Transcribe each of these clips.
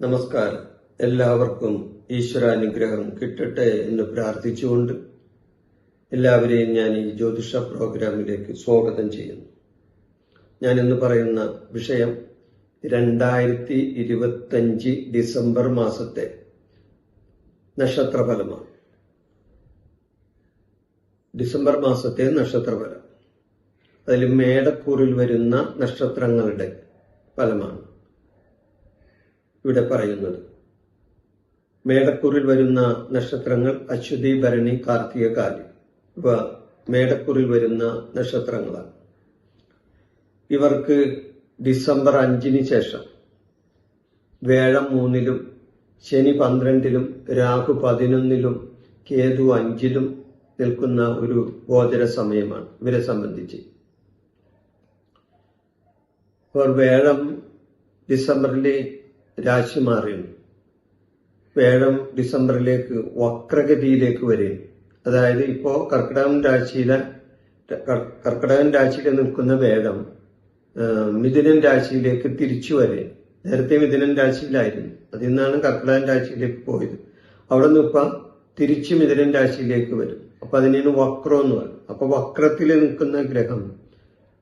നമസ്കാരം. എല്ലാവർക്കും ഈശ്വരാനുഗ്രഹം കിട്ടട്ടെ എന്ന് പ്രാർത്ഥിച്ചുകൊണ്ട് എല്ലാവരെയും ഞാൻ ഈ ജ്യോതിഷ പ്രോഗ്രാമിലേക്ക് സ്വാഗതം ചെയ്യുന്നു. ഞാൻ ഇന്ന് പറയുന്ന വിഷയം രണ്ടായിരത്തി ഇരുപത്തഞ്ച് ഡിസംബർ മാസത്തെ നക്ഷത്രഫലമാണ്. ഡിസംബർ മാസത്തെ നക്ഷത്രഫലം. അതിൽ മേടക്കൂറിൽ വരുന്ന നക്ഷത്രങ്ങളുടെ ഫലമാണ് ഇവിടെ പറയുന്നത്. മേടക്കൂറിൽ വരുന്ന നക്ഷത്രങ്ങൾ അശ്വതി ഭരണി കാർത്തിക കാലി. ഇവ മേടക്കൂറിൽ വരുന്ന നക്ഷത്രങ്ങളാണ്. ഇവർക്ക് ഡിസംബർ അഞ്ചിന് ശേഷം വേഴം മൂന്നിലും ശനി പന്ത്രണ്ടിലും രാഹു പതിനൊന്നിലും കേതു അഞ്ചിലും നിൽക്കുന്ന ഒരു ഗോചര സമയമാണ്. ഇവരെ സംബന്ധിച്ച് ഇപ്പോൾ വേഴം ഡിസംബറിലെ രാശി മാറിയുന്നു വേഴം ഡിസംബറിലേക്ക് വക്രഗതിയിലേക്ക് വരികയും അതായത് ഇപ്പോ കർക്കിടകം രാശിയിലെ കർ- കർക്കിടകൻ രാശിയിൽ നിൽക്കുന്ന ആ, മിഥുനൻ രാശിയിലേക്ക് തിരിച്ചു വരെ. നേരത്തെ മിഥുനൻ രാശിയിലായിരുന്നു. അതിൽ നിന്നാണ് കർക്കിടകൻ രാശിയിലേക്ക് പോയത്. അവിടെ നിന്ന് ഇപ്പൊ തിരിച്ച് മിഥുനൻ രാശിയിലേക്ക് വരും. അപ്പൊ അതിനാണ് വക്രം എന്ന് പറയും. അപ്പൊ വക്രത്തിൽ നിൽക്കുന്ന ഗ്രഹം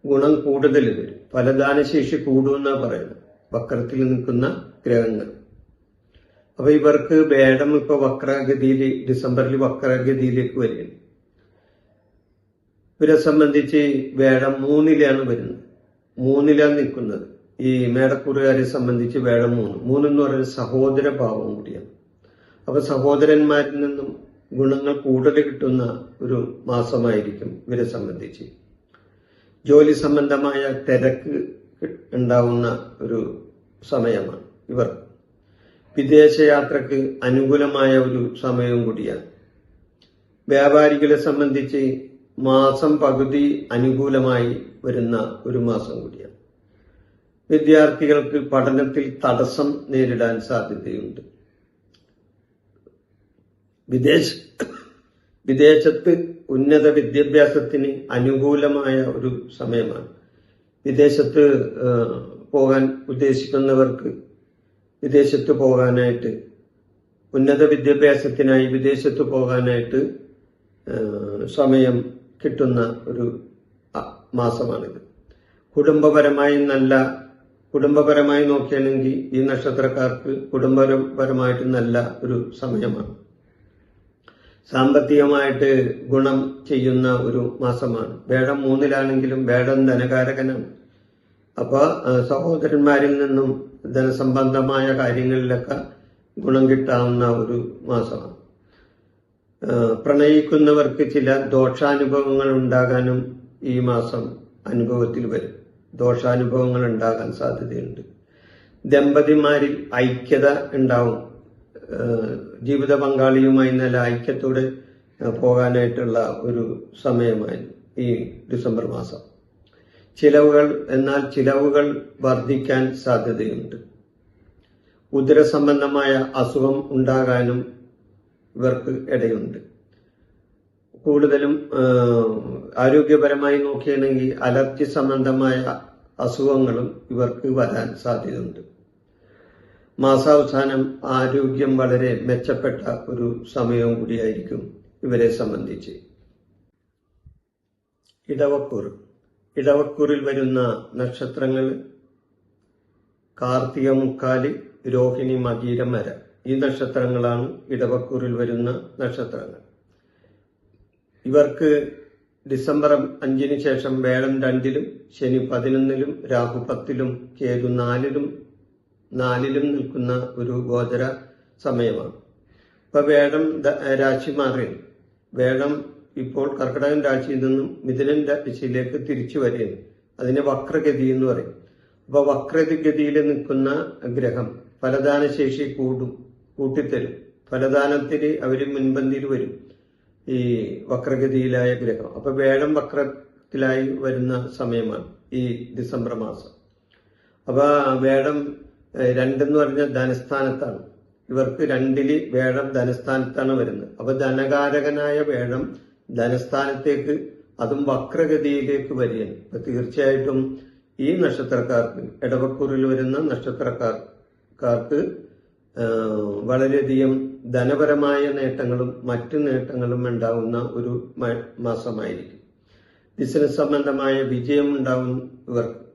ഗുണം കൂടുതൽ വരും. ഫലദാനശേഷി കൂടുമെന്നാ പറയുന്നത്. വക്രത്തിൽ നിൽക്കുന്ന ഗ്രഹങ്ങൾ. അപ്പൊ ഇവർക്ക് വേടം ഇപ്പൊ വക്രഗതിയിൽ ഡിസംബറിൽ വക്രഗതിയിലേക്ക് വരികയാണ്. ഇവരെ സംബന്ധിച്ച് വേടം മൂന്നിലാണ് വരുന്നത്. മൂന്നിലാണ് നിൽക്കുന്നത്. ഈ മേടക്കൂറുകാരെ സംബന്ധിച്ച് വേടം മൂന്ന്. മൂന്നെന്ന് പറയുന്നത് സഹോദര ഭാവം കൂടിയാണ്. അപ്പൊ സഹോദരന്മാരിൽ നിന്നും ഗുണങ്ങൾ കൂടുതൽ കിട്ടുന്ന ഒരു മാസമായിരിക്കും ഇവരെ സംബന്ധിച്ച്. ജോലി സംബന്ധമായ തിരക്ക് ഉണ്ടാവുന്ന ഒരു സമയമാണ് ഇവർ. വിദേശയാത്രക്ക് അനുകൂലമായ ഒരു സമയവും കൂടിയാണ്. വ്യാപാരികളെ സംബന്ധിച്ച് മാസം പകുതി അനുകൂലമായി വരുന്ന ഒരു മാസം കൂടിയാണ്. വിദ്യാർത്ഥികൾക്ക് പഠനത്തിൽ തടസ്സം നേരിടാൻ സാധ്യതയുണ്ട്. വിദേശ വിദേശത്ത് ഉന്നത വിദ്യാഭ്യാസത്തിന് അനുകൂലമായ ഒരു സമയമാണ്. വിദേശത്ത് പോകാൻ ഉദ്ദേശിക്കുന്നവർക്ക് വിദേശത്ത് പോകാനായിട്ട് ഉന്നത വിദ്യാഭ്യാസത്തിനായി വിദേശത്ത് പോകാനായിട്ട് സമയം കിട്ടുന്ന ഒരു മാസമാണിത്. കുടുംബപരമായി നല്ല കുടുംബപരമായി നോക്കിയാണെങ്കിൽ ഈ നക്ഷത്രക്കാർക്ക് കുടുംബപരമായിട്ട് നല്ല ഒരു സമയമാണ്. സാമ്പത്തികമായിട്ട് ഗുണം ചെയ്യുന്ന ഒരു മാസമാണ്. വേടം മൂന്നിലാണെങ്കിലും വേടം ധനകാരകനാണ്. അപ്പോൾ സഹോദരന്മാരിൽ നിന്നും ധനസംബന്ധമായ കാര്യങ്ങളിലൊക്കെ ഗുണം കിട്ടാവുന്ന ഒരു മാസമാണ്. പ്രണയിക്കുന്നവർക്ക് ചില ദോഷാനുഭവങ്ങൾ ഉണ്ടാകാനും ഈ മാസം അനുഭവത്തിൽ വരും. ദോഷാനുഭവങ്ങൾ ഉണ്ടാകാൻ സാധ്യതയുണ്ട്. ദമ്പതിമാരിൽ ഐക്യത ഉണ്ടാവും. ജീവിത പങ്കാളിയുമായി നല്ല ഐക്യത്തോടെ പോകാനായിട്ടുള്ള ഒരു സമയമായി ഈ ഡിസംബർ മാസം. ചിലവുകൾ എന്നാൽ ചിലവുകൾ വർദ്ധിക്കാൻ സാധ്യതയുണ്ട്. ഉദര സംബന്ധമായ അസുഖം ഉണ്ടാകാനും ഇവർക്ക് ഇടയുണ്ട്. കൂടുതലും ആരോഗ്യപരമായി നോക്കുകയാണെങ്കിൽ അലർജി സംബന്ധമായ അസുഖങ്ങളും ഇവർക്ക് വരാൻ സാധ്യതയുണ്ട്. മാസാവസാനം ആരോഗ്യം വളരെ മെച്ചപ്പെട്ട ഒരു സമയവും കൂടിയായിരിക്കും ഇവരെ സംബന്ധിച്ച്. ഇടവക്കൂർ. ഇടവക്കൂറിൽ വരുന്ന നക്ഷത്രങ്ങൾ കാർത്തിക മുക്കാൽ രോഹിണി മകീരമര ഈ നക്ഷത്രങ്ങളാണ് ഇടവക്കൂറിൽ വരുന്ന നക്ഷത്രങ്ങൾ. ഇവർക്ക് ഡിസംബർ അഞ്ചിന് ശേഷം വേളം രണ്ടിലും ശനി പതിനൊന്നിലും രാഹു പത്തിലും കേതു നാലിലും നാലിലും നിൽക്കുന്ന ഒരു ഗോചര സമയമാണ്. ഇപ്പൊ വേഗം രാശി മാറുകയാണ് വേഗം ഇപ്പോൾ കർക്കിടകൻ രാശിയിൽ നിന്നും മിഥുനൻ രാശിയിലേക്ക് തിരിച്ചു വരികയാണ്. അതിനെ വക്രഗതി എന്ന് പറയും. അപ്പൊ വക്രഗതിയിൽ നിൽക്കുന്ന ഗ്രഹം ഫലദാന ശേഷി കൂടും കൂട്ടിത്തരും. ഫലദാനത്തിന് അവർ മുൻപന്തിയിൽ വരും ഈ വക്രഗതിയിലായ ഗ്രഹം. അപ്പൊ വേഗം വക്രത്തിലായി വരുന്ന സമയമാണ് ഈ ഡിസംബർ മാസം. അപ്പൊ ഏഹ്, രണ്ടെന്ന് പറഞ്ഞ ധനസ്ഥാനത്താണ്. ഇവർക്ക് രണ്ടിൽ വേഴം ധനസ്ഥാനത്താണ് വരുന്നത്. അപ്പൊ ധനകാരകനായ വേഴം ധനസ്ഥാനത്തേക്ക് അതും വക്രഗതിയിലേക്ക് വരികയാണ്. അപ്പൊ തീർച്ചയായിട്ടും ഈ നക്ഷത്രക്കാർക്ക് ഇടവക്കൂറിൽ വരുന്ന നക്ഷത്രക്കാർക്ക് വളരെയധികം ധനപരമായ നേട്ടങ്ങളും മറ്റ് നേട്ടങ്ങളും ഉണ്ടാവുന്ന ഒരു മാസമായിരിക്കും. ബിസിനസ് സംബന്ധമായ വിജയം ഉണ്ടാവും ഇവർക്ക്.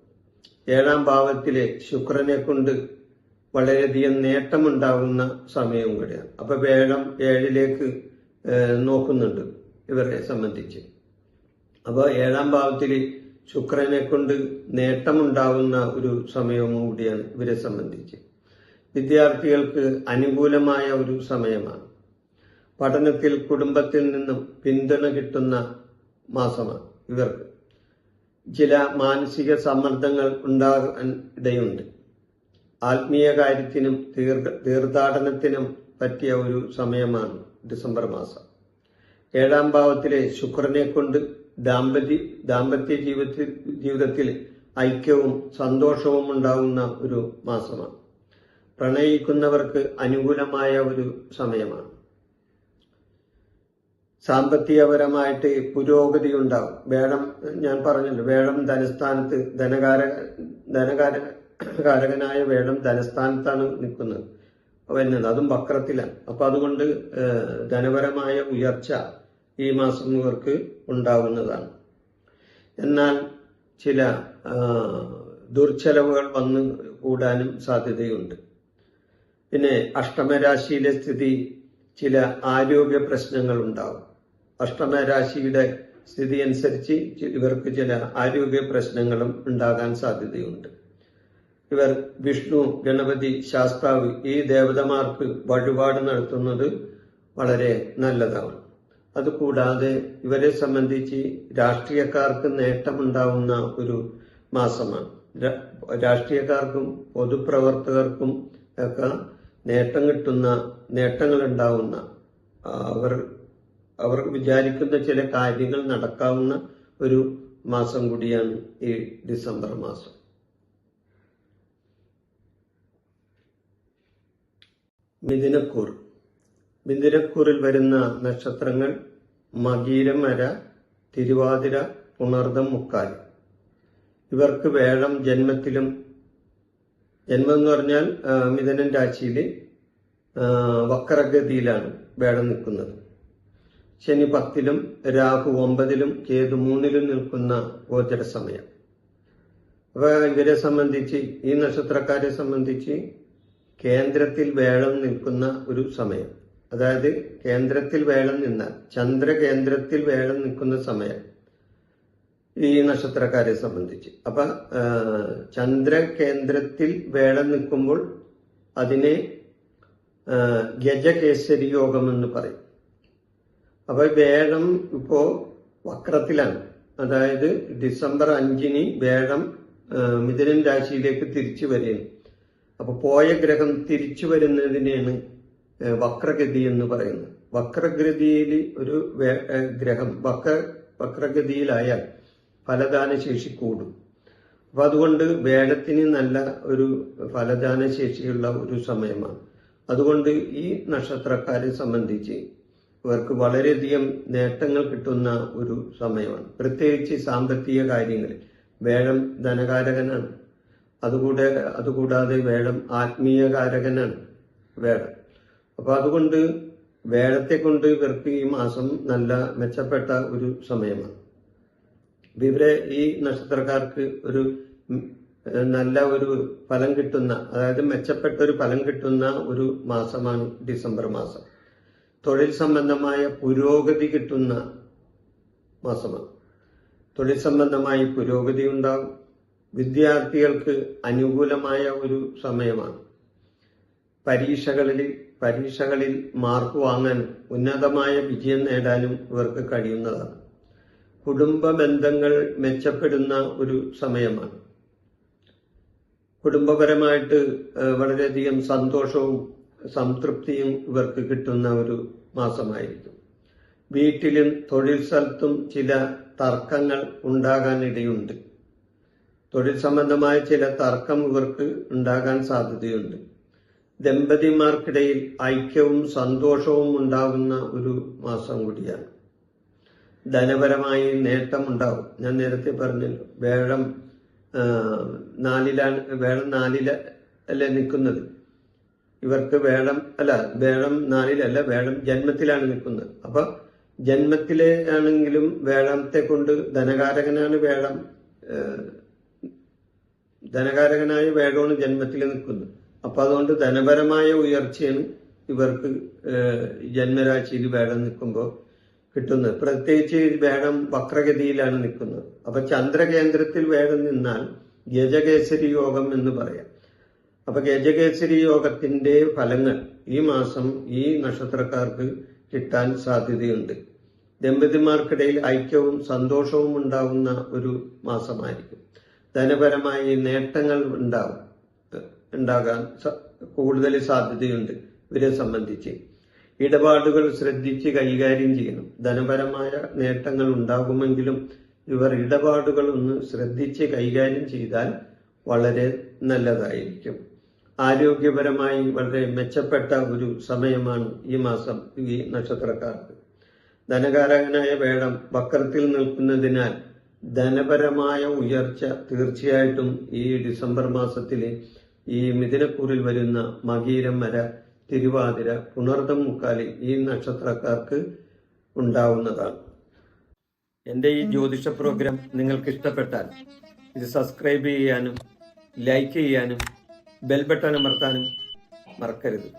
ഏഴാം ഭാവത്തിലെ ശുക്രനെ കൊണ്ട് വളരെയധികം നേട്ടമുണ്ടാകുന്ന സമയവും കൂടിയാണ് അപ്പൊ വേഴം ഏഴിലേക്ക് നോക്കുന്നുണ്ട് ഇവരെ സംബന്ധിച്ച്. അപ്പോൾ ഏഴാം ഭാവത്തിൽ ശുക്രനെ കൊണ്ട് നേട്ടമുണ്ടാകുന്ന ഒരു സമയവും കൂടിയാണ് ഇവരെ സംബന്ധിച്ച്. വിദ്യാർത്ഥികൾക്ക് അനുകൂലമായ ഒരു സമയമാണ്. പഠനത്തിൽ കുടുംബത്തിൽ നിന്നും പിന്തുണ കിട്ടുന്ന മാസമാണ് ഇവർക്ക്. ചില മാനസിക സമ്മർദ്ദങ്ങൾ ഉണ്ടാകാൻ ഇടയുണ്ട്. ആത്മീയ കാര്യത്തിനും തീർത്ഥ തീർത്ഥാടനത്തിനും പറ്റിയ ഒരു സമയമാണ് ഡിസംബർ മാസം. ഏഴാം ഭാവത്തിലെ ശുക്രനെ കൊണ്ട് ദാമ്പത്യ ദാമ്പത്യ ജീവിതത്തിൽ ജീവിതത്തിൽ ഐക്യവും സന്തോഷവും ഉണ്ടാകുന്ന ഒരു മാസമാണ്. പ്രണയിക്കുന്നവർക്ക് അനുകൂലമായ ഒരു സമയമാണ്. സാമ്പത്തികപരമായിട്ട് പുരോഗതി ഉണ്ടാവും വേഴം ഞാൻ പറഞ്ഞല്ലോ വേഴം ധനസ്ഥാനത്ത് ധനകാര ധനകാര കാരകനായ വേഴം ധനസ്ഥാനത്താണ് നിൽക്കുന്നത്. വരുന്നത് അതും വക്രത്തിലാണ്. അപ്പൊ അതുകൊണ്ട് ധനപരമായ ഉയർച്ച ഈ മാസം ഇവർക്ക് ഉണ്ടാവുന്നതാണ്. എന്നാൽ ചില ദുർച്ചെലവുകൾ വന്ന് കൂടാനും സാധ്യതയുണ്ട്. പിന്നെ അഷ്ടമരാശിയിലെ സ്ഥിതി ചില ആരോഗ്യ പ്രശ്നങ്ങൾ ഉണ്ടാവും അഷ്ടമരാശിയുടെ സ്ഥിതി അനുസരിച്ച് ഇവർക്ക് ചില ആരോഗ്യ പ്രശ്നങ്ങളും ഉണ്ടാകാൻ സാധ്യതയുണ്ട്. ഇവർ വിഷ്ണു ഗണപതി ശാസ്താവ് ഈ ദേവതമാർക്ക് വഴിപാട് നടത്തുന്നത് വളരെ നല്ലതാണ് അതുകൂടാതെ ഇവരെ സംബന്ധിച്ച് രാഷ്ട്രീയക്കാർക്ക് നേട്ടമുണ്ടാവുന്ന ഒരു മാസമാണ്. രാഷ്ട്രീയക്കാർക്കും പൊതുപ്രവർത്തകർക്കും ഒക്കെ നേട്ടം കിട്ടുന്ന നേട്ടങ്ങൾ ഉണ്ടാവുന്ന അവർ അവർ വിചാരിക്കുന്ന ചില കാര്യങ്ങൾ നടക്കാവുന്ന ഒരു മാസം കൂടിയാണ് ഈ ഡിസംബർ മാസം. മിഥുനക്കൂർ. മിഥുനക്കൂറിൽ വരുന്ന നക്ഷത്രങ്ങൾ മകീരമര തിരുവാതിര പുണർദം മുക്കാൽ. ഇവർക്ക് വേഴം ജന്മത്തിലും. ജന്മം എന്ന് പറഞ്ഞാൽ മിഥുനൻ രാശിയിൽ വക്രഗതിയിലാണ് വേഴം നിൽക്കുന്നത്. ശനി പത്തിലും രാഹു ഒമ്പതിലും കേതു മൂന്നിലും നിൽക്കുന്ന ഗോചര സമയം. അപ്പൊ ഇവരെ സംബന്ധിച്ച് ഈ നക്ഷത്രക്കാരെ സംബന്ധിച്ച് കേന്ദ്രത്തിൽ വേളം നിൽക്കുന്ന ഒരു സമയം. അതായത് കേന്ദ്രത്തിൽ വേളം നിന്നാൽ ചന്ദ്രകേന്ദ്രത്തിൽ വേളം നിൽക്കുന്ന സമയം ഈ നക്ഷത്രക്കാരെ സംബന്ധിച്ച്. അപ്പൊ ചന്ദ്രകേന്ദ്രത്തിൽ വേളം നിൽക്കുമ്പോൾ അതിനെ ഗജകേസരി യോഗം എന്ന് പറയും. അപ്പൊ വേഴം ഇപ്പോ വക്രത്തിലാണ്. അതായത് ഡിസംബർ അഞ്ചിന് ആ, മിഥുനൻ രാശിയിലേക്ക് തിരിച്ചു വരികയാണ്. അപ്പൊ പോയ ഗ്രഹം തിരിച്ചു വരുന്നതിനെയാണ് വക്രഗതി എന്ന് പറയുന്നത്. വക്രഗതിയിൽ ഒരു ഗ്രഹം വക്ര വക്രഗതിയിലായാൽ ഫലദാന ശേഷി കൂടും. അപ്പൊ അതുകൊണ്ട് വേഗത്തിന് നല്ല ഒരു ഫലദാന ശേഷിയുള്ള ഒരു സമയമാണ്. അതുകൊണ്ട് ഈ നക്ഷത്രക്കാരെ സംബന്ധിച്ച് ഇവർക്ക് വളരെയധികം നേട്ടങ്ങൾ കിട്ടുന്ന ഒരു സമയമാണ്. പ്രത്യേകിച്ച് സാമ്പത്തിക കാര്യങ്ങളിൽ. വേഴം ധനകാരകനാണ്. അതുകൂടെ അതുകൂടാതെ വേഴം ആത്മീയകാരകനാണ് വേഴം അപ്പൊ അതുകൊണ്ട് വേഴത്തെ കൊണ്ട് ഇവർക്ക് ഈ മാസം നല്ല മെച്ചപ്പെട്ട ഒരു സമയമാണ്. ഇവരെ ഈ നക്ഷത്രക്കാർക്ക് ഒരു നല്ല ഒരു ഫലം കിട്ടുന്ന അതായത് മെച്ചപ്പെട്ട ഒരു ഫലം കിട്ടുന്ന ഒരു മാസമാണ് ഡിസംബർ മാസം. തൊഴിൽ സംബന്ധമായ പുരോഗതി കിട്ടുന്ന മാസമാണ്. തൊഴിൽ സംബന്ധമായി പുരോഗതി ഉണ്ടാകും വിദ്യാർത്ഥികൾക്ക് അനുകൂലമായ ഒരു സമയമാണ്. പരീക്ഷകളിൽ പരീക്ഷകളിൽ മാർക്ക് വാങ്ങാൻ ഉന്നതമായ വിജയം നേടാനും ഇവർക്ക് കഴിയുന്നതാണ്. കുടുംബ ബന്ധങ്ങൾ മെച്ചപ്പെടുന്ന ഒരു സമയമാണ്. കുടുംബപരമായിട്ട് വളരെയധികം സന്തോഷവും സംതൃപ്തിയും ഇവർക്ക് കിട്ടുന്ന ഒരു മാസമായിരിക്കും. വീട്ടിലും തൊഴിൽ സ്ഥലത്തും ചില തർക്കങ്ങൾ ഉണ്ടാകാനിടയുണ്ട്. തൊഴിൽ സംബന്ധമായ ചില തർക്കം ഇവർക്ക് ഉണ്ടാകാൻ സാധ്യതയുണ്ട്. ദമ്പതിമാർക്കിടയിൽ ഐക്യവും സന്തോഷവും ഉണ്ടാകുന്ന ഒരു മാസം കൂടിയാണ്. ധനപരമായി നേട്ടമുണ്ടാവും ഞാൻ നേരത്തെ പറഞ്ഞല്ലോ വേഴം നാലിലാണ് വേഴം നാലില നിൽക്കുന്നത്? ഇവർക്ക് വേഴം അല്ല വേഴം നാലിലല്ല വേഴം ജന്മത്തിലാണ് നിൽക്കുന്നത്. അപ്പൊ ജന്മത്തിലെ ആണെങ്കിലും വേഴാമത്തെ കൊണ്ട് ധനകാരകനാണ് വേഴം ധനകാരകനായ വേഴമാണ് ജന്മത്തിൽ നിൽക്കുന്നത്. അപ്പൊ അതുകൊണ്ട് ധനപരമായ ഉയർച്ചയാണ് ഇവർക്ക് ജന്മരാശിയിൽ വേഴം നിൽക്കുമ്പോൾ കിട്ടുന്നത്. പ്രത്യേകിച്ച് വേഴം വക്രഗതിയിലാണ് നിൽക്കുന്നത്. അപ്പൊ ചന്ദ്രകേന്ദ്രത്തിൽ വേഴം നിന്നാൽ ഗജകേസരി യോഗം എന്ന് പറയാം. അപ്പൊ ഗജകേസരി യോഗത്തിന്റെ ഫലങ്ങൾ ഈ മാസം ഈ നക്ഷത്രക്കാർക്ക് കിട്ടാൻ സാധ്യതയുണ്ട്. ദമ്പതിമാർക്കിടയിൽ ഐക്യവും സന്തോഷവും ഉണ്ടാകുന്ന ഒരു മാസമായിരിക്കും. ധനപരമായി നേട്ടങ്ങൾ ഉണ്ടാവും. ഉണ്ടാകാൻ കൂടുതൽ സാധ്യതയുണ്ട് ഇവരെ സംബന്ധിച്ച്. ഇടപാടുകൾ ശ്രദ്ധിച്ച് കൈകാര്യം ചെയ്യണം. ധനപരമായ നേട്ടങ്ങൾ ഉണ്ടാകുമെങ്കിലും ഇവർ ഇടപാടുകൾ ഒന്ന് ശ്രദ്ധിച്ച് കൈകാര്യം ചെയ്താൽ വളരെ നല്ലതായിരിക്കും. ആരോഗ്യപരമായി വളരെ മെച്ചപ്പെട്ട ഒരു സമയമാണ് ഈ മാസം ഈ നക്ഷത്രക്കാർക്ക്. ധനകാരകനായ വേടം വക്രത്തിൽ നിൽക്കുന്നതിനാൽ ധനപരമായ ഉയർച്ച തീർച്ചയായിട്ടും ഈ ഡിസംബർ മാസത്തിലെ ഈ മിഥുനക്കൂറിൽ വരുന്ന മകീരം വര തിരുവാതിര പുണർദം മുക്കാലി ഈ നക്ഷത്രക്കാർക്ക് ഉണ്ടാവുന്നതാണ്. എന്റെ ഈ ജ്യോതിഷ പ്രോഗ്രാം നിങ്ങൾക്ക് ഇഷ്ടപ്പെട്ടാൽ ഇത് സബ്സ്ക്രൈബ് ചെയ്യാനും ലൈക്ക് ചെയ്യാനും ബെൽ ബട്ടൺ അമർത്താനും മറക്കരുത്.